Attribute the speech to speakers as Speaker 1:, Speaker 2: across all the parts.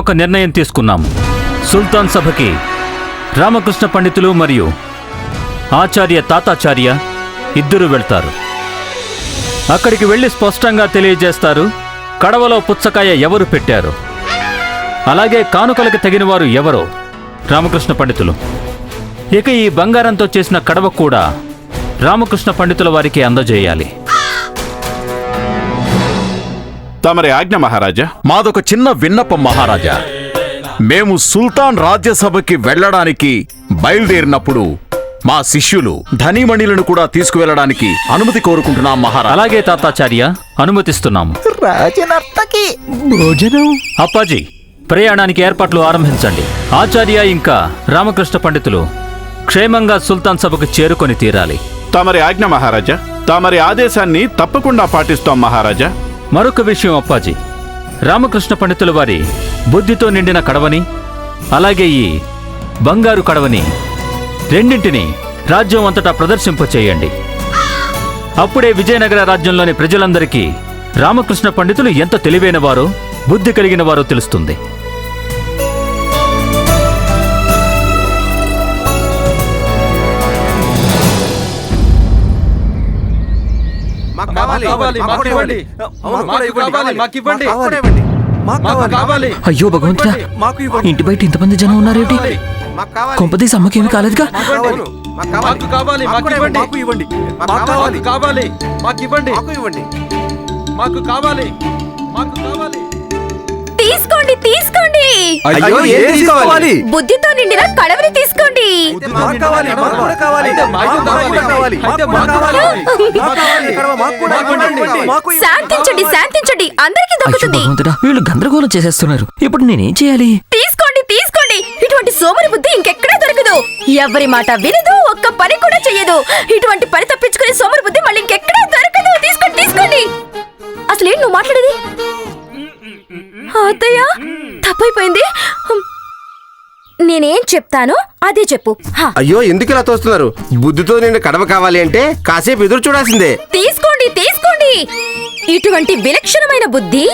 Speaker 1: ఒక నిర్ణయం తీసుకున్నాము. సుల్తాన్ సభకి రామకృష్ణ పండితులు మరియు ఆచార్య తాతాచార్య ఇద్దరు వెళ్తారు. అక్కడికి వెళ్ళి స్పష్టంగా తెలియజేస్తారు కడవలో పుచ్చకాయ ఎవరు పెట్టారు? అలాగే కానుకలకు తగినవారు ఎవరో? రామకృష్ణ పండితులు. ఇక ఈ బంగారంతో చేసిన కడవ కూడా రామకృష్ణ పండితుల వారికి అందజేయాలి.
Speaker 2: తమరి ఆజ్ఞ మహారాజా?
Speaker 3: మాదొక చిన్న విన్నపం మహారాజా. మేము సుల్తాన్ రాజ్యసభకి వెళ్ళడానికి బయలుదేరినప్పుడు మా శిష్యులు ధనిమణిలను కూడా తీసుకువెళ్ళడానికి అనుమతి కోరుకుంటున్నాం మహారాజా.
Speaker 1: అలాగే తాతాచార్య. అనుమతిస్తున్నాము.
Speaker 4: రాజనర్తకి భోజనం?
Speaker 1: అప్పాజీ ప్రయాణానికి ఏర్పాట్లు ఆరంభించండి. ఆచార్య ఇంకా రామకృష్ణ పండితులు క్షేమంగా సుల్తాన్ సభకు చేరుకొని తీరాలి.
Speaker 2: తమరి ఆజ్ఞ మహారాజా? తమరి ఆదేశాన్ని తప్పకుండా పాటిస్తాం మహారాజా.
Speaker 1: మరొక విషయం అప్పాజీ. రామకృష్ణ పండితుల వారి బుద్ధితో నిండిన కడవని అలాగే ఈ బంగారు కడవని రెండింటిని రాజ్యం అంతటా ప్రదర్శింపచేయండి. అప్పుడే విజయనగర రాజ్యంలోని ప్రజలందరికీ రామకృష్ణ పండితులు ఎంత తెలివైన వారో బుద్ధి కలిగిన వారో తెలుస్తుంది.
Speaker 5: కావాలి
Speaker 6: అయ్యో భగవంతుడా.
Speaker 4: మాకు ఇవ్వండి.
Speaker 6: ఇంటి బయట ఇంతమంది జనం ఉన్నారేంటి కొంపదీసి అమ్మకేమీ కాలేదుగా?
Speaker 5: కావాలి. కావాలి కావాలి. మాకు కావాలి.
Speaker 7: తీసుకోండి తీసుకోండి.
Speaker 4: అయ్యో ఏం తీసుకోవాలి?
Speaker 7: బుద్ధితో నిండిన కడవని తీసుకోండి.
Speaker 4: మాకు కావాలి మాకు కూడా కావాలి.
Speaker 5: మాకు
Speaker 4: కావాలి మాకు కావాలి. మాకు కూడా.
Speaker 5: మాకు.
Speaker 7: శాంతించండి శాంతించండి. అందరికీ దక్కుతుంది.
Speaker 6: భగవంతుడా వీళ్ళు గందరగోళం చేసేస్తున్నారు. ఇప్పుడు నేనేం చేయాలి?
Speaker 7: తీసుకోండి తీసుకోండి. ఇటువంటి సోమరి బుద్ధి ఇంకెక్కడా దొరకదు. ఎవరి మాట వినదు ఒక్క పని కూడా చెయ్యదు. ఇటువంటి పని తప్పించుకునే సోమరి బుద్ధి మళ్ళీ ఇంకెక్కడా దొరకదు. తీసుకోండి తీసుకోండి. అసలు ఏంటి నువ్వు మాట్లాడేది? అత్తయ్య తప్పైపోయింది. నేనేం చెప్తానో అదే చెప్పు.
Speaker 8: అయ్యో ఎందుకు ఇలా తోస్తున్నారు? బుద్ధితో నేను కడవ కావాలి అంటే కాసేపు ఎదురు చూడాల్సిందే.
Speaker 7: తీసుకోండి తీసుకోండి. ఇటువంటి విలక్షణమైన బుద్ధి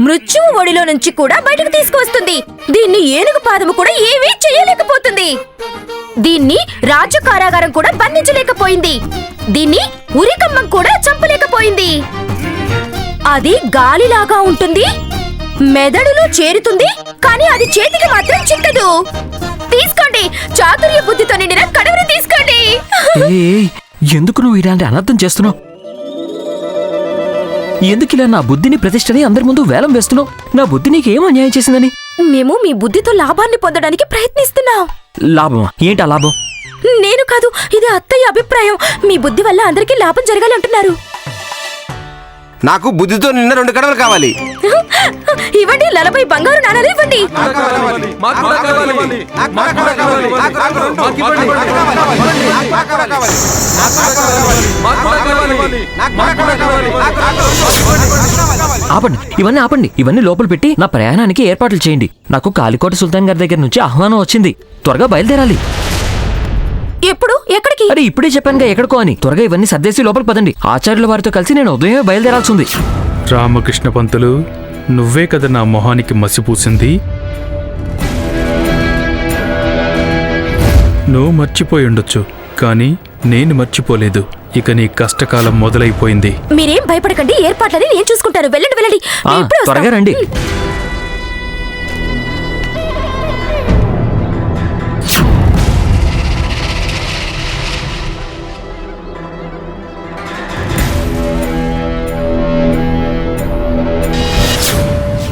Speaker 7: మృత్యువు ఒడిలో నుంచి కూడా బయటకు తీసుకువస్తుంది. దీన్ని ఏనుగు పాదము కూడా ఏమీ చేయలేకపోతుంది. దీన్ని రాజు కారాగారం కూడా బంధించలేకపోయింది. దీన్ని ఉరికమ్మం కూడా చంపలేకపోయింది. అది గాలిలాగా ఉంటుంది. మెదడులో చేరుతుంది కానీ అది చేతికి మాత్రం చిక్కదు. తీసుకోండి చాతుర్య బుద్ధితో నిండిన కడవని తీసుకోండి.
Speaker 6: ఎందుకు నువ్వు ఇలాంటి అనర్థం చేస్తున్నావు? ఎందుకు ఇలా నా బుద్ధిని ప్రతిష్టని అందరి ముందు వేలం వేస్తున్నావు? నా బుద్ధి నీకేం అన్యాయం చేసిందని?
Speaker 7: మేము మీ బుద్ధితో లాభాన్ని పొందడానికి ప్రయత్నిస్తున్నాం.
Speaker 6: లాభమా? ఏంటి లాభం?
Speaker 7: నేను కాదు ఇది అత్తయ్య అభిప్రాయం. మీ బుద్ధి వల్ల అందరికీ లాభం జరగాలి అంటున్నారు
Speaker 8: నాకు బుద్ధితో నిన్న రెండు కడవలు కావాలి
Speaker 7: ఇవ్వండి నలభై బంగారు నాణాలు ఇవ్వండి
Speaker 6: ఆపండి ఇవన్నీ ఆపండి ఇవన్నీ లోపల పెట్టి నా ప్రయాణానికి ఏర్పాట్లు చేయండి నాకు కాలికోట సుల్తాన్ గారి దగ్గర నుంచి ఆహ్వానం వచ్చింది త్వరగా బయలుదేరాలి
Speaker 7: ఎప్పుడు? ఎక్కడికి?
Speaker 6: అరే ఇప్పుడే చెప్పానుగా ఎక్కడికో అని. త్వరగా ఇవన్నీ సర్దేసి లోపల పదండి. ఆచార్యుల వారితో కలిసి నేను ఉదయమే బయలుదేరాల్సి ఉంది
Speaker 9: రామకృష్ణ పంతులు నువ్వే కదా నా మొహానికి మసిపూసింది నువ్వు మర్చిపోయి ఉండొచ్చు కానీ నేను మర్చిపోలేదు. ఇక నీ కష్టకాలం మొదలైపోయింది.
Speaker 7: మీరేం భయపడకండి ఏర్పాట్లని నేను చూసుకుంటాను. వెళ్ళండి వెళ్ళండి.
Speaker 6: త్వరగా రండి.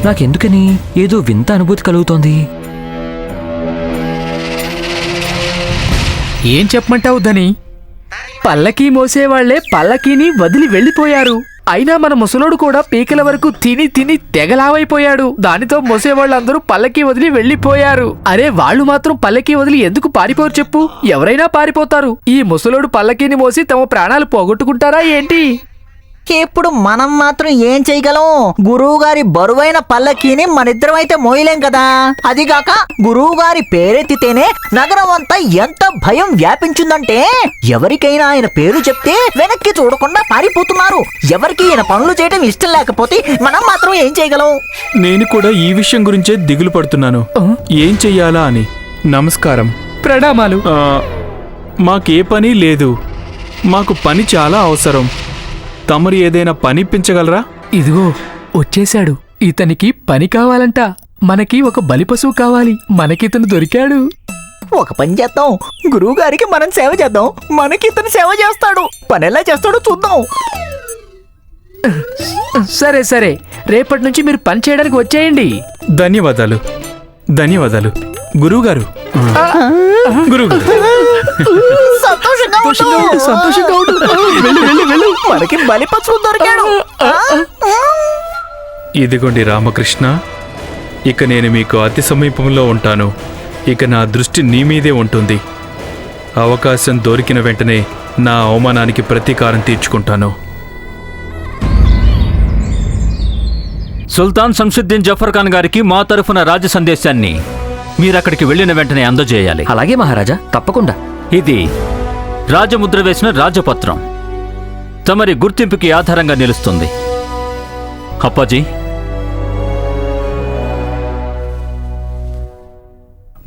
Speaker 6: నాకెందుకని? ఏదో వింత అనుభూతి కలుగుతోంది.
Speaker 10: ఏం చెప్పమంటావు దని పల్లకీ మోసేవాళ్ళే పల్లకీని వదిలి వెళ్ళిపోయారు. అయినా మన ముసలోడు కూడా పీకల వరకు తిని తిని తెగలావైపోయాడు. దానితో మోసేవాళ్ళందరూ పల్లకీ వదిలి వెళ్ళిపోయారు. అరే వాళ్ళు మాత్రం పల్లకీ వదిలి ఎందుకు పారిపోరు చెప్పు? ఎవరైనా పారిపోతారు. ఈ ముసలోడు పల్లకీని మోసి తమ ప్రాణాలు పోగొట్టుకుంటారా ఏంటి?
Speaker 11: ఇప్పుడు మనం మాత్రం ఏం చేయగలం? గురువు గారి బరువైన పల్లకీని మనిద్దరం అయితే మోయలేం కదా? అదిగాక గురువు గారి పేరెత్తితేనే నగరం అంతా ఎంత భయం వ్యాపించిందంటే ఎవరికైనా ఆయన పేరు చెప్తే వెనక్కి చూడకుండా పారిపోతున్నారు. ఎవరికి ఈయన పనులు చేయడం ఇష్టం లేకపోతే మనం మాత్రం ఏం చేయగలం?
Speaker 9: నేను కూడా ఈ విషయం గురించే దిగులు పడుతున్నాను. ఏం చెయ్యాలా అని. నమస్కారం.
Speaker 10: ప్రణామాలు.
Speaker 9: మాకే పని లేదు. మాకు పని చాలా అవసరం. తమరు ఏదైనా పని ఇప్పించగలరా
Speaker 10: ఇదిగో వచ్చేశాడు. ఇతనికి పని కావాలంట. మనకి ఒక బలి పశువు కావాలి మనకితను దొరికాడు.
Speaker 11: ఒక పని చేద్దాం. గురువు గారికి మనం సేవ చేద్దాం. మనకి ఇతను సేవ చేస్తాడు. పని ఎలా చేస్తాడో చూద్దాం.
Speaker 10: సరే సరే. రేపటి నుంచి మీరు పని చేయడానికి వచ్చేయండి.
Speaker 9: ధన్యవాదాలు. ధన్యవాదాలు. గురువుగారు. గురువుగారు.
Speaker 11: సంతోషంగా ఉండు.
Speaker 10: సంతోషంగా ఉండు వెళ్ళు వెళ్ళు వెళ్ళు.
Speaker 11: మనకి దొరికాడు.
Speaker 9: ఇదిగోండి రామకృష్ణ. ఇక నేను మీకు అతి సమీపంలో ఉంటాను. ఇక నా దృష్టి నీ మీదే ఉంటుంది. అవకాశం దొరికిన వెంటనే నా అవమానానికి ప్రతీకారం తీర్చుకుంటాను.
Speaker 1: సుల్తాన్ శంషుద్దీన్ జఫర్ ఖాన్ గారికి మా తరఫున రాజ సందేశాన్ని మీరక్కడికి వెళ్ళిన వెంటనే అందజేయాలి.
Speaker 6: అలాగే మహారాజా తప్పకుండా.
Speaker 1: ఇది రాజముద్ర వేసిన రాజపత్రం. తమరి గుర్తింపుకి ఆధారంగా నిలుస్తుంది. అప్పాజీ.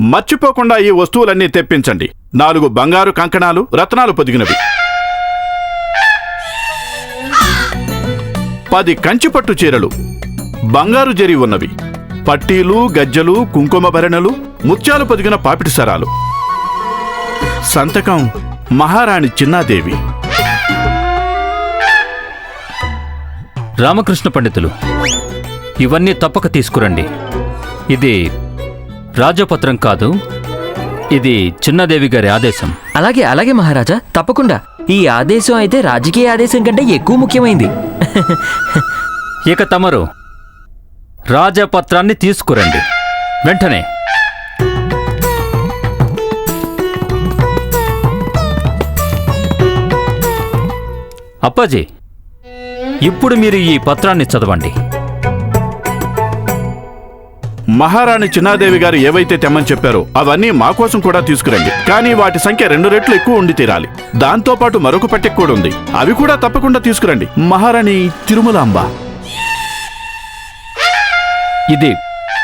Speaker 2: మర్చిపోకుండా ఈ వస్తువులన్నీ తెప్పించండి. నాలుగు బంగారు కంకణాలు రత్నాలు పొదిగినవి. పది కంచిపట్టు చీరలు బంగారు జరి ఉన్నవి. పట్టీలు గజ్జలు కుంకుమ భరణలు ముత్యాలు పొదిగిన పాపిటి సరాలు. సంతకం మహారాణి చిన్నాదేవి.
Speaker 1: రామకృష్ణ పండితులు ఇవన్నీ తప్పక తీసుకురండి. ఇది రాజపత్రం కాదు ఇది చిన్నదేవి గారి ఆదేశం.
Speaker 6: అలాగే అలాగే మహారాజా తప్పకుండా. ఈ ఆదేశం అయితే రాజకీయ ఆదేశం కంటే ఎక్కువ ముఖ్యమైంది.
Speaker 1: ఇక తమరు రాజపత్రాన్ని తీసుకురండి. వెంటనే అప్పాజీ ఇప్పుడు మీరు ఈ పత్రాన్ని చదవండి.
Speaker 2: మహారాణి చిన్నాదేవి గారు ఏవైతే తెమ్మని చెప్పారో అవన్నీ మా కోసం కూడా తీసుకురండి. కానీ వాటి సంఖ్య రెండు రెట్లు ఎక్కువ ఉండి తీరాలి. దాంతో పాటు మరొక పట్టెకు కూడా ఉంది. అవి కూడా తప్పకుండా తీసుకురండి. మహారాణి తిరుమలాంబ.
Speaker 1: ఇది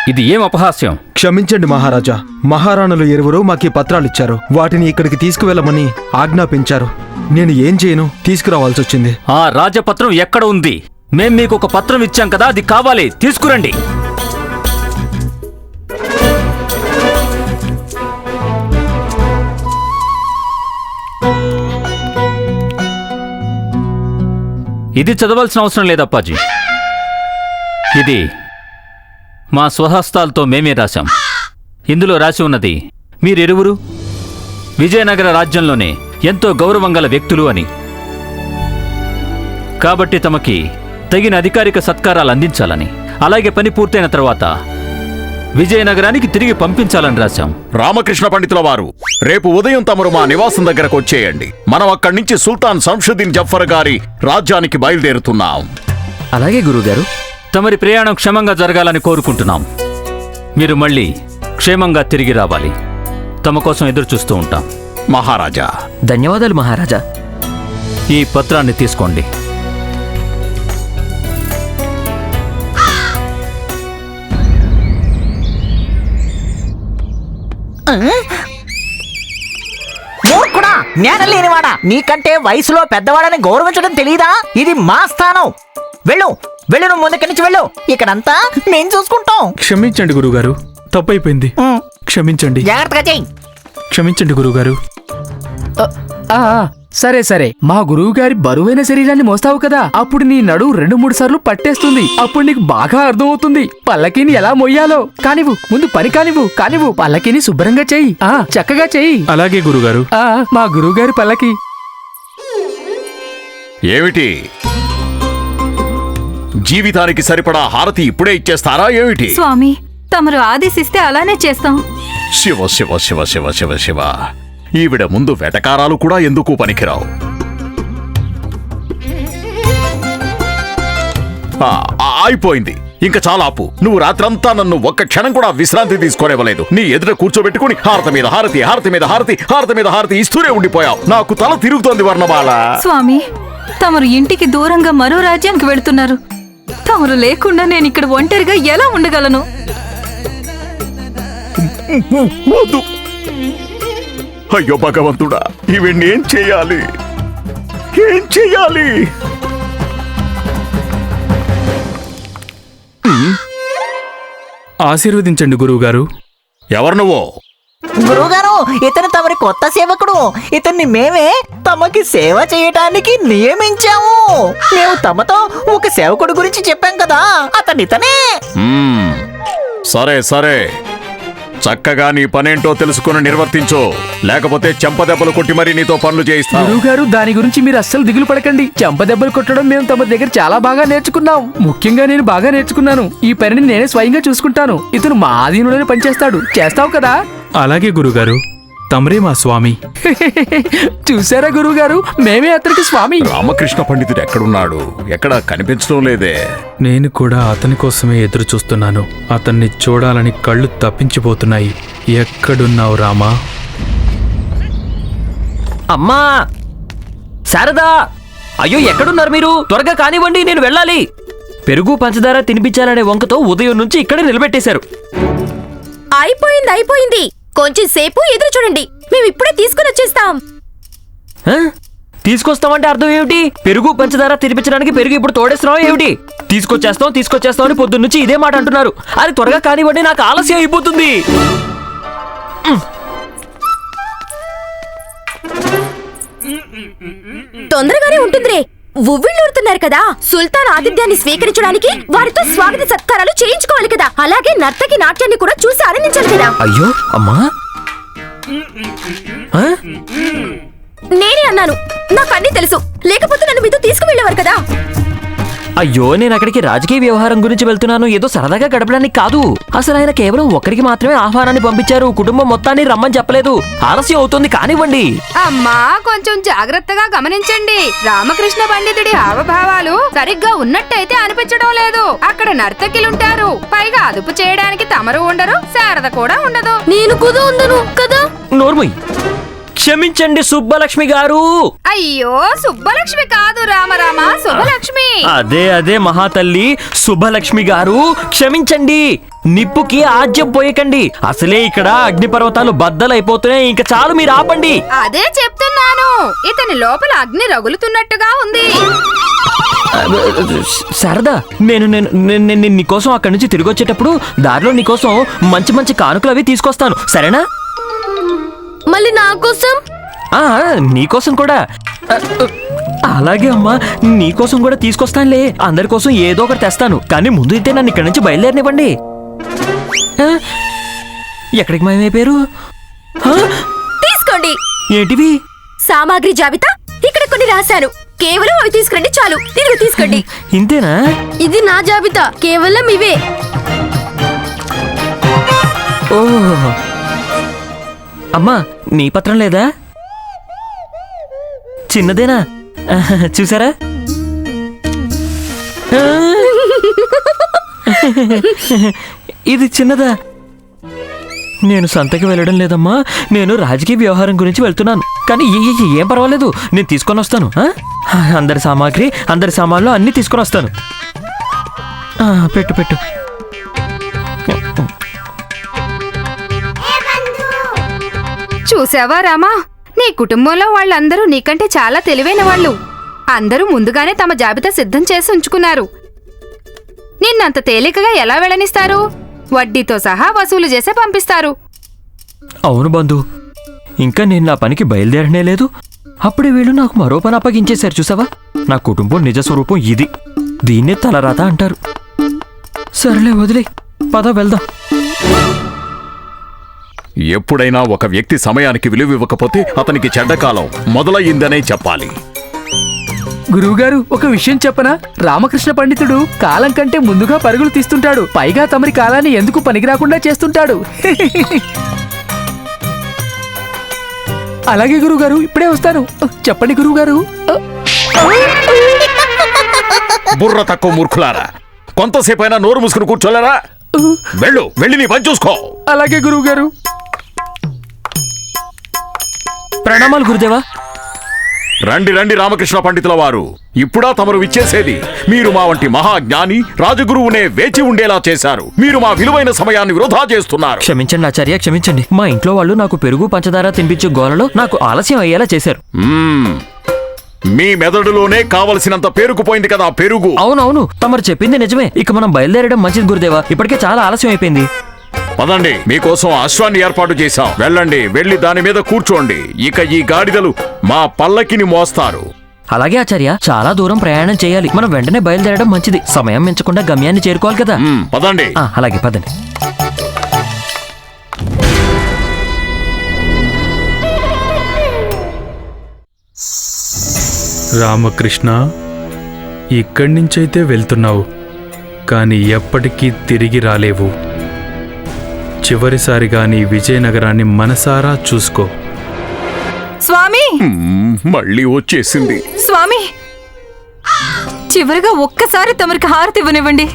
Speaker 1: ఇది ఏం అపహాస్యం?
Speaker 12: క్షమించండి మహారాజా. మహారాణులు ఇరువురు మాకు ఈ పత్రాలిచ్చారు. వాటిని ఇక్కడికి తీసుకువెళ్ళమని ఆజ్ఞాపించారు. నేను ఏం చేయను? తీసుకురావాల్సి వచ్చింది
Speaker 1: ఆ రాజపత్రం ఎక్కడ ఉంది? మేం మీకు ఒక పత్రం ఇచ్చాం కదా అది కావాలి. తీసుకురండి. ఇది చదవాల్సిన అవసరం లేదు అప్పాజీ ఇది మా స్వహస్తాలతో మేమే రాశాం. ఇందులో రాసి ఉన్నది మీరిరువురు? విజయనగర రాజ్యంలోనే ఎంతో గౌరవం గల వ్యక్తులు అని. కాబట్టి తమకి తగిన అధికారిక సత్కారాలు అందించాలని. అలాగే పని పూర్తయిన తర్వాత విజయనగరానికి తిరిగి పంపించాలని రాశాం.
Speaker 3: రామకృష్ణ పండితుల వారు రేపు ఉదయం తమరు మా నివాసం దగ్గరకు వచ్చేయండి. మనం అక్కడి నుంచి సుల్తాన్ సంషుద్దీన్ జఫర్ గారి రాజ్యానికి బయలుదేరుతున్నాం.
Speaker 6: అలాగే గురువుగారు.
Speaker 1: తమరి ప్రయాణం క్షేమంగా జరగాలని కోరుకుంటున్నాం. మీరు మళ్ళీ క్షేమంగా తిరిగి రావాలి. తమ కోసం ఎదురు చూస్తూ ఉంటాం.
Speaker 3: మహారాజా.
Speaker 6: ధన్యవాదాలు మహారాజా.
Speaker 1: ఈ పత్రాన్ని తీసుకోండి.
Speaker 11: మూర్ఖుడా జ్ఞానం లేనివాడా? నీకంటే వయసులో పెద్దవాడని గౌరవించడం తెలియదా ఇది మా స్థానం. వెళ్ళు వెళ్ళు నువ్వు ముందుకి నుంచి వెళ్ళు. ఇక్కడంతా నేను చూసుకుంటాం.
Speaker 9: క్షమించండి గురుగారు తప్పైపోయింది.
Speaker 11: ఉమ్,
Speaker 9: క్షమించండి.
Speaker 11: జాగ్రత్తగా చెయ్యి.
Speaker 9: క్షమించండి గురుగారు.
Speaker 10: ఆ, ఆ, సరే సరే. మా గురువు గారి బరువైన శరీరాన్ని మోస్తావు కదా. అప్పుడు నీ నడు రెండు మూడు సార్లు పట్టేస్తుంది. అప్పుడు నీకు బాగా అర్థమవుతుంది. పల్లకీని ఎలా మొయ్యాలో. కానివ్వు ముందు పని కానివ్వు కానివ్వు. పల్లకీని శుభ్రంగా చెయ్యి. ఆ చక్కగా చెయ్యి.
Speaker 9: అలాగే గురుగారు.
Speaker 10: ఆ మా గురువు గారి పల్లకి.
Speaker 3: ఏమిటి? జీవితానికి సరిపడా హారతి ఇప్పుడే ఇచ్చేస్తారా ఏమిటి?
Speaker 7: స్వామి తమరు ఆదేశిస్తే అలానే చేస్తాం.
Speaker 3: శివ శివ శివ శివ శివ శివ. ఈవిడ ముందు వెటకారాలు కూడా ఎందుకు పనికిరావు? ఆ, ఆ, అయిపోయింది ఇంకా చాలా ఆపు. నువ్వు రాత్రంతా నన్ను ఒక్క క్షణం కూడా విశ్రాంతి తీసుకోనివ్వలేదు. నీ ఎదుట కూర్చోబెట్టుకుని హారతి మీద హారతి హారతి మీద హారతి హారతి మీద హారతి ఇస్తూనే ఉండిపోయావు. నాకు తల తిరుగుతోంది వర్ణమాల.
Speaker 13: స్వామి తమరు ఇంటికి దూరంగా మరో రాజ్యానికి వెళ్తున్నారు. తమరు లేకుండా నేను ఇక్కడ ఒంటరిగా ఎలా ఉండగలను?
Speaker 3: వద్దు. అయ్యో భగవంతుడా ఇవన్నీ ఏం చేయాలి? ఏం చేయాలి?
Speaker 9: ఆశీర్వదించండి గురువుగారు.
Speaker 3: ఎవరు నువ్వు?
Speaker 11: గురువుగారు ఇతను తమరి కొత్త సేవకుడు. ఇతన్ని మేమే తమకి సేవ చేయడానికి నియమించాము. మేము తమతో ఒక సేవకుడు గురించి చెప్పాం కదా అతనితనే.
Speaker 3: మ్మ్. సరే సరే. చక్కగా నీ పనేంటో తెలుసుకుని నిర్వర్తించు. లేకపోతే చెంపదెబ్బలు కొట్టి మరీ నీతో పనులు చేయిస్తాను
Speaker 10: గురువు గారు దాని గురించి మీరు అస్సలు దిగులు పడకండి. చెంప దెబ్బలు కొట్టడం మేము తమ దగ్గర చాలా బాగా నేర్చుకున్నాం. ముఖ్యంగా నేను బాగా నేర్చుకున్నాను. ఈ పనిని నేనే స్వయంగా చూసుకుంటాను. ఇతను మా ఆధీనంలోనే పనిచేస్తాడు. చేస్తావు కదా?
Speaker 9: అలాగే గురుగారు తమరే మా స్వామి?
Speaker 10: చూసారా గురువు గారు మేమే అతనికి స్వామి.
Speaker 3: రామకృష్ణ పండితుడు ఎక్కడున్నాడు? ఎక్కడ కనిపించడం లేదే.
Speaker 9: నేను కూడా అతని కోసమే ఎదురు చూస్తున్నాను. అతన్ని చూడాలని కళ్ళు తప్పించిపోతున్నాయి. ఎక్కడున్నావు రామా?
Speaker 6: అమ్మా! శారదా! అయ్యో ఎక్కడున్నారు మీరు? త్వరగా కానివ్వండి నేను వెళ్ళాలి. పెరుగు పంచదార తినిపించాలనే వంకతో ఉదయం నుంచి ఇక్కడే నిలబెట్టేశారు.
Speaker 7: అయిపోయింది అయిపోయింది. కొంచెం సేపు ఎదురు చూడండి. మేము ఇప్పుడే తీసుకుని వచ్చేస్తాం?
Speaker 6: తీసుకొస్తామంటే అర్థం ఏమిటి? పెరుగు పంచదార తినిపించడానికి పెరుగు ఇప్పుడు తోడేస్తున్నావు ఏమిటి? తీసుకొచ్చేస్తాం తీసుకొచ్చేస్తాం అని పొద్దున్న నుంచి ఇదే మాట అంటున్నారు. అది త్వరగా కానివ్వండి నాకు ఆలస్యం అయిపోతుంది.
Speaker 7: తొందరగానే ఉంటుందిరే. ఉవ్విళ్ళూరుతున్నారు కదా. సుల్తాన్ ఆతిథ్యాన్ని స్వీకరించడానికి వారితో స్వాగత సత్కారాలు చేయించుకోవాలి కదా. అలాగే నర్తకి నాట్యాన్ని కూడా చూసి ఆనందించాలి కదా.
Speaker 6: అయ్యో అమ్మా. ఆ?
Speaker 7: నేనే అన్నాను. నాకు అన్నీ తెలుసు. లేకపోతే నన్ను మీతో తీసుకువెళ్ళేవారు కదా.
Speaker 6: అయ్యో నేను అక్కడికి రాజకీయ వ్యవహారం గురించి వెళ్తున్నాను. ఏదో సరదాగా గడపడానికి కాదు. అసలు ఆయన కేవలం ఒక్కరికి మాత్రమే ఆహ్వానాన్ని పంపించారు. కుటుంబం మొత్తాన్ని రమ్మని చెప్పలేదు. ఆలస్యం అవుతుంది కానివ్వండి.
Speaker 13: అమ్మా కొంచెం జాగ్రత్తగా గమనించండి. రామకృష్ణ పండితుడి హావభావాలు సరిగ్గా ఉన్నట్టయితే అనిపించడం లేదు. అక్కడ నర్తకిలుంటారు. పైగా అదుపు చేయడానికి తమరు ఉండరు శారద కూడా ఉండదు.
Speaker 7: నేను కుదు ఉండను కదా?
Speaker 6: నోర్మయ్. క్షమించండి సుబ్బలక్ష్మి గారు.
Speaker 13: అయ్యో సుబ్బలక్ష్మి కాదు రామరామ శుభలక్ష్మి.
Speaker 6: అదే అదే మహాతల్లి శుభలక్ష్మి గారు క్షమించండి. నిప్పుకి ఆజ్యం పోయకండి. అసలే ఇక్కడ అగ్నిపర్వతాలు బద్దలైపోతున్నాయి. ఇంకా చాలు మీరు ఆపండి.
Speaker 13: అదే చెప్తున్నాను. ఇతని లోపల అగ్ని రగులుతున్నట్టుగా ఉంది.
Speaker 6: శారదా నేను నేను నేను- నీకోసం అక్కడి నుంచి తిరిగి వచ్చేటప్పుడు దారిలో నీకోసం మంచి మంచి కానుకలు అవి తీసుకొస్తాను. సరేనా?
Speaker 7: మళ్ళీ నా కోసం?
Speaker 6: ఆ, నీకోసం కూడా. అలాగే అమ్మా నీకోసం కూడా తీసుకొస్తానులే. అందరి కోసం ఏదో ఒకటి తెస్తాను. కానీ ముందు అయితే నన్ను ఇక్కడి నుంచి బయలుదేరనివ్వండి. ఎక్కడికి మాయమైపోయారు ఆ,
Speaker 7: తీసుకోండి.
Speaker 6: ఏంటివి?
Speaker 7: సామాగ్రి జాబితా ఇక్కడ కొన్ని రాశాను. కేవలం అవి తీసుకురండి చాలు. తిరిగి తీసుకోండి.
Speaker 6: ఇంతేనా?
Speaker 7: ఇది నా జాబితా. కేవలం ఇవే.
Speaker 6: ఓ అమ్మా నీ పత్రం లేదా? చిన్నదేనా? చూసారా? ఇది చిన్నదా? నేను సంతకి వెళ్ళడం లేదమ్మా. నేను రాజకీయ వ్యవహారం గురించి వెళ్తున్నాను. కానీ ఏం పర్వాలేదు. నేను తీసుకొని వస్తాను. అందరి సామాగ్రి అందరి సామాన్లు అన్నీ తీసుకొని వస్తాను. పెట్టు పెట్టు.
Speaker 13: చూసావా రామా? నీ కుటుంబంలో వాళ్ళందరూ నీకంటే చాలా తెలివైన వాళ్ళు. అందరూ ముందుగానే తమ జాబితా సిద్ధం చేసి ఉంచుకున్నారు. నిన్నంత తేలికగా ఎలా వెళ్ళనిస్తారు? వడ్డీతో సహా వసూలు చేసే పంపిస్తారు.
Speaker 6: అవును బంధు. ఇంకా నేను నా పనికి బయలుదేరనే లేదు. అప్పుడే వీళ్ళు నాకు మరో పని అప్పగించేశారు చూసావా? నా కుటుంబం నిజ స్వరూపం ఇది. దీన్నే తలరాత అంటారు. సరేలే వదిలే. పద వెళ్దాం.
Speaker 3: ఎప్పుడైనా ఒక వ్యక్తి సమయానికి విలువ ఇవ్వకపోతే అతనికి చెడ్డకాలం మొదలయ్యిందనే చెప్పాలి.
Speaker 10: గురువుగారు ఒక విషయం చెప్పనా? రామకృష్ణ పండితుడు కాలం కంటే ముందుగా పరుగులు తీస్తుంటాడు. పైగా తమరి కాలాన్ని ఎందుకు పనికి రాకుండా చేస్తుంటాడు? అలాగే గురువుగారు ఇప్పుడే వస్తాను. చెప్పండి గురువుగారు.
Speaker 3: బుర్ర తక్కువ మూర్ఖులారా. కొంతసేపైనా నోరు మూసుకుని కూర్చోలేరా? వెళ్ళు వెళ్ళి నీ పని చూసుకో.
Speaker 10: అలాగే గురువు
Speaker 6: ప్రణామాలు గురుదేవా.
Speaker 3: రండి రండి రామకృష్ణ పండితుల వారు. ఇప్పుడా తమరు విచ్చేసేది. మీరు మా వంటి మహాజ్ఞాని రాజగురువునే వేచి ఉండేలా చేశారు. మీరు మా విలువైన సమయాన్ని వృధా చేస్తున్నారు.
Speaker 6: క్షమించండి ఆచార్య క్షమించండి. మా ఇంట్లో వాళ్ళు నాకు పెరుగు పంచదార తినిపించే గోలలో నాకు ఆలస్యం అయ్యేలా చేశారు.
Speaker 3: మీ మెదడులోనే కావలసినంత పేరుకుపోయింది కదా పెరుగు.
Speaker 6: అవునవును తమరు చెప్పింది నిజమే. ఇక మనం బయలుదేరడం మంచిది గురుదేవా. ఇప్పటికే చాలా ఆలస్యం అయిపోయింది.
Speaker 3: పదండి మీకోసం అశ్వాన్ని ఏర్పాటు చేశాం. వెళ్ళండి వెళ్ళి దాని మీద కూర్చోండి. ఇక ఈ గాడిదలు మా పల్లకిని మోస్తారు.
Speaker 6: అలాగే ఆచార్య చాలా దూరం ప్రయాణం చేయాలి. మనం వెంటనే బయలుదేరడం మంచిది. సమయం మించకుండా గమ్యాన్ని చేరుకోవాలి కదా.
Speaker 3: పదండి.
Speaker 6: ఆ, అలాగే పదండి.
Speaker 9: రామకృష్ణ ఇక్కడి నుంచైతే వెళ్తున్నావు కానీ ఎప్పటికీ తిరిగి రాలేవు. చివరిసారిగా నీ విజయనగరాన్ని మనసారా చూసుకో.
Speaker 13: స్వామి!
Speaker 3: మళ్ళీ వచ్చేసింది.
Speaker 13: స్వామి! చివరిగా ఒక్కసారి తమరికి హారతి ఇవ్వనివ్వండి.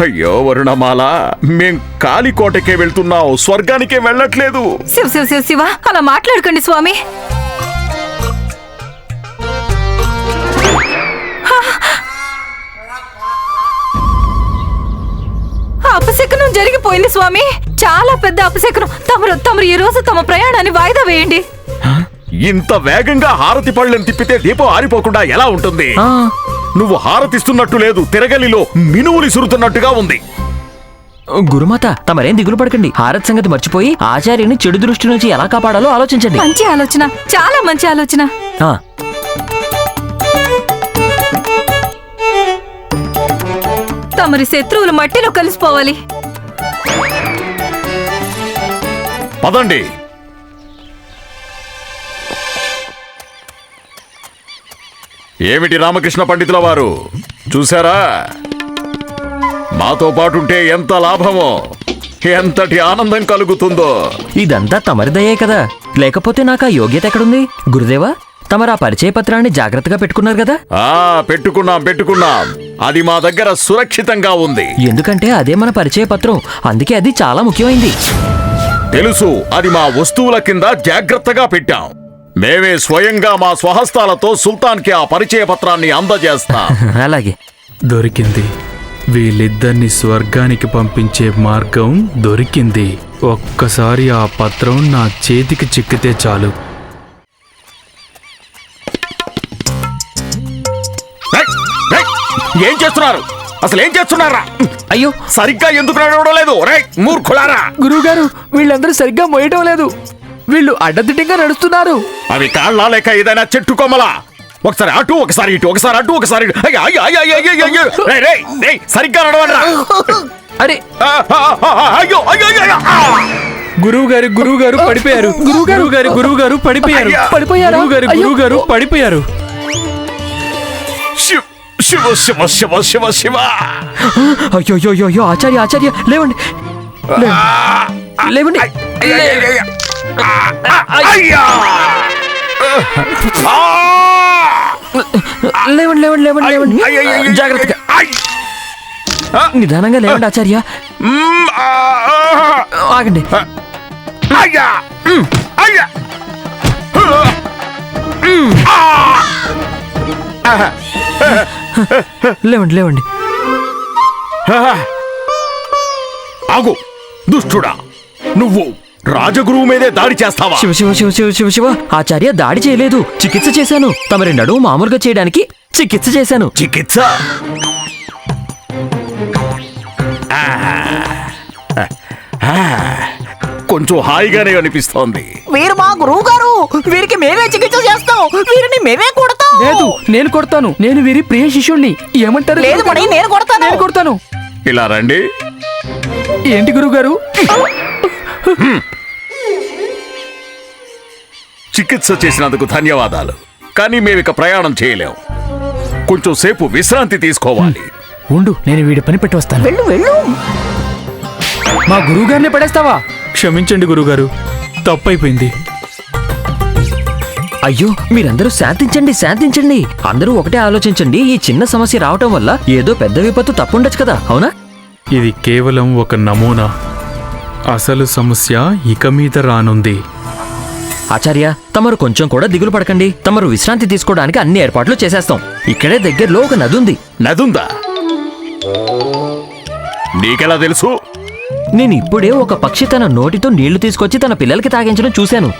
Speaker 3: అయ్యో వరుణమాల మేం కాలికోటకే వెళ్తున్నాం స్వర్గానికే వెళ్ళట్లేదు.
Speaker 13: శివ శివ శివ శివ అలా మాట్లాడకండి స్వామి. అపశకునం జరిగిపోయింది స్వామి. చాలా పెద్ద అపశకునం. తమరు తమరు ఈ రోజు తమ ప్రయాణాన్ని వాయిదా వేయండి.
Speaker 3: ఇంత వేగంగా హారతి పళ్ళని తిప్పితే దీపం ఆరిపోకుండా ఎలా ఉంటుంది?
Speaker 6: ఆ,
Speaker 3: నువ్వు హారతిస్తున్నట్టు లేదు తిరగలిలో మినువులు సురుతున్నట్టుగా ఉంది.
Speaker 6: గురుమాత తమరేం దిగులు పడకండి. హారత్ సంగతి మర్చిపోయి ఆచార్యుని చెడు దృష్టి నుంచి ఎలా కాపాడాలో ఆలోచించండి.
Speaker 13: మంచి ఆలోచన చాలా మంచి ఆలోచన.
Speaker 6: ఆ,
Speaker 13: తమరి శత్రువులు మట్టిలో కలిసిపోవాలి.
Speaker 3: పదండి. ఏమిటి రామకృష్ణ పండితుల వారు? చూసారా మాతో పాటుంటే ఎంత లాభమో ఎంతటి ఆనందం కలుగుతుందో.
Speaker 6: ఇదంతా తమరిదయ్యే కదా. లేకపోతే నాకు ఆ యోగ్యత ఎక్కడుంది? గురుదేవా తమరు ఆ పరిచయ పత్రాన్ని జాగ్రత్తగా పెట్టుకున్నారు కదా?
Speaker 3: ఆ పెట్టుకున్నాం పెట్టుకున్నాం. అది మా దగ్గర సురక్షితంగా ఉంది.
Speaker 6: ఎందుకంటే అదే మన పరిచయ పత్రం. అందుకే అది చాలా ముఖ్యమైంది.
Speaker 3: తెలుసు అది మా వస్తువుల కింద జాగ్రత్తగా పెట్టాం. మేమే స్వయంగా మా స్వహస్తాలతో సుల్తాన్కి ఆ పరిచయ పత్రాన్ని అందజేస్తాం.
Speaker 6: అలాగే.
Speaker 9: దొరికింది. వీళ్ళిద్దరిని స్వర్గానికి పంపించే మార్గం దొరికింది. ఒక్కసారి ఆ పత్రం నా చేతికి చిక్కితే చాలు.
Speaker 3: ఏం చేస్తున్నారు? అసలు ఏం చేస్తున్నారా?
Speaker 6: అయ్యో.
Speaker 3: సరిగ్గా ఎందుకు నడవడం లేదు? రే మూర్ఖులారా.
Speaker 10: గురువుగారు వీళ్ళందరూ సరిగ్గా మోయటం లేదు. వీళ్ళు అడ్డదిడ్డంగా నడుస్తున్నారు.
Speaker 3: అవి కాళ్ళ లేక ఏదైనా చెట్టు కొమ్మలా. ఒకసారి అటు ఒకసారి ఇటు ఒకసారి అటు ఒకసారి ఇటు. అయ్య, అయ్య, సరిగ్గా నడవండి
Speaker 6: అరే.
Speaker 3: అయ్యో అయ్యో అయ్యో!
Speaker 9: గురువు గారు గురువు గారు పడిపోయారు. గురువు గారు గురువు గారు పడిపోయారు.
Speaker 10: పడిపోయారా?
Speaker 9: గురువు గారు. గురువు గారు పడిపోయారు.
Speaker 3: శివ శివ శివ శివ శివ.
Speaker 6: అయ్యో అయ్యో అయ్యో, ఆచార్య ఆచార్య లేవండి. లేవండి! లేవండి. లేవండి లేవండి లేవండి జాగ్రత్తగా. నిదానంగా లేవండి ఆచార్య. ఆగండి.
Speaker 3: అయ్యా! అయ్యా!
Speaker 6: లేవండి లేవండి.
Speaker 3: ఆగు దుష్టుడా. నువ్వు రాజగురువు మీదే దాడి చేస్తావా?
Speaker 6: శివ శివ శివ శివ శివ శివ. ఆచార్య దాడి చేయలేదు. చికిత్స చేశాను. తమరి నడుము మామూలుగా చేయడానికి చికిత్స చేశాను.
Speaker 3: చికిత్స? కొంచెం హాయిగానే అనిపిస్తోంది.
Speaker 11: వీరు మా గురువు గారు వీరికి మేమే చికిత్స చేస్తాం. వీరిని మేమే కొడతాం.
Speaker 10: లేదు నేను కొడతాను. నేను వీరి ప్రియ శిష్యుణ్ణి. ఏమంటారు
Speaker 11: లేదు మరి నేను కొడతాను.
Speaker 10: నేను కొడతాను.
Speaker 3: ఇలా రండి.
Speaker 10: ఏంటి గురువుగారు
Speaker 3: చికిత్స చేసినందుకు ధన్యవాదాలు. కానీ మేమిక ప్రయాణం చేయలేం. కొంచెం సేపు విశ్రాంతి తీసుకోవాలి.
Speaker 10: ఉండు నేను వీడి పని పెట్టి వస్తాను.
Speaker 11: వెళ్ళు వెళ్ళు.
Speaker 10: మా గురువు గారిని పడేస్తావా?
Speaker 9: క్షమించండి గురుగారు తప్పైపోయింది.
Speaker 6: అయ్యో మీరందరూ శాంతించండి శాంతించండి. అందరూ ఒకటే ఆలోచించండి ఈ చిన్న సమస్య రావటం వల్ల ఏదో పెద్ద విపత్తు తప్పుండొచ్చు కదా అవునా?
Speaker 9: ఇది కేవలం ఒక నమూనా. అసలు సమస్య ఇక మీద రానుంది.
Speaker 6: ఆచార్య తమరు కొంచెం కూడా దిగులు పడకండి. తమరు విశ్రాంతి తీసుకోవడానికి అన్ని ఏర్పాట్లు చేసేస్తాం. ఇక్కడే దగ్గరలో ఒక నది ఉంది
Speaker 3: నదుందా? నీకెలా తెలుసు?
Speaker 6: నేను ఇప్పుడే ఒక పక్షి తన నోటితో నీళ్ళు తీసుకొచ్చి తన పిల్లలకి తాగించడం చూశాను.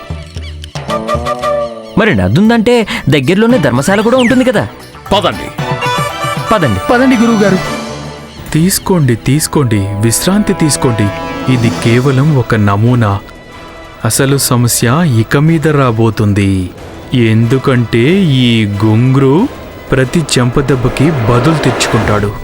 Speaker 6: మరి నదుందంటే దగ్గరలోనే ధర్మశాల కూడా ఉంటుంది కదా?
Speaker 3: పదండి.
Speaker 6: పదండి.
Speaker 10: పదండి గురువు గారు
Speaker 9: తీసుకోండి తీసుకోండి విశ్రాంతి తీసుకోండి. ఇది కేవలం ఒక నమూనా. అసలు సమస్య ఇక మీద రాబోతుంది. ఎందుకంటే ఈ గుంగ్రు ప్రతి చెంపదెబ్బకి బదులు తెచ్చుకుంటాడు.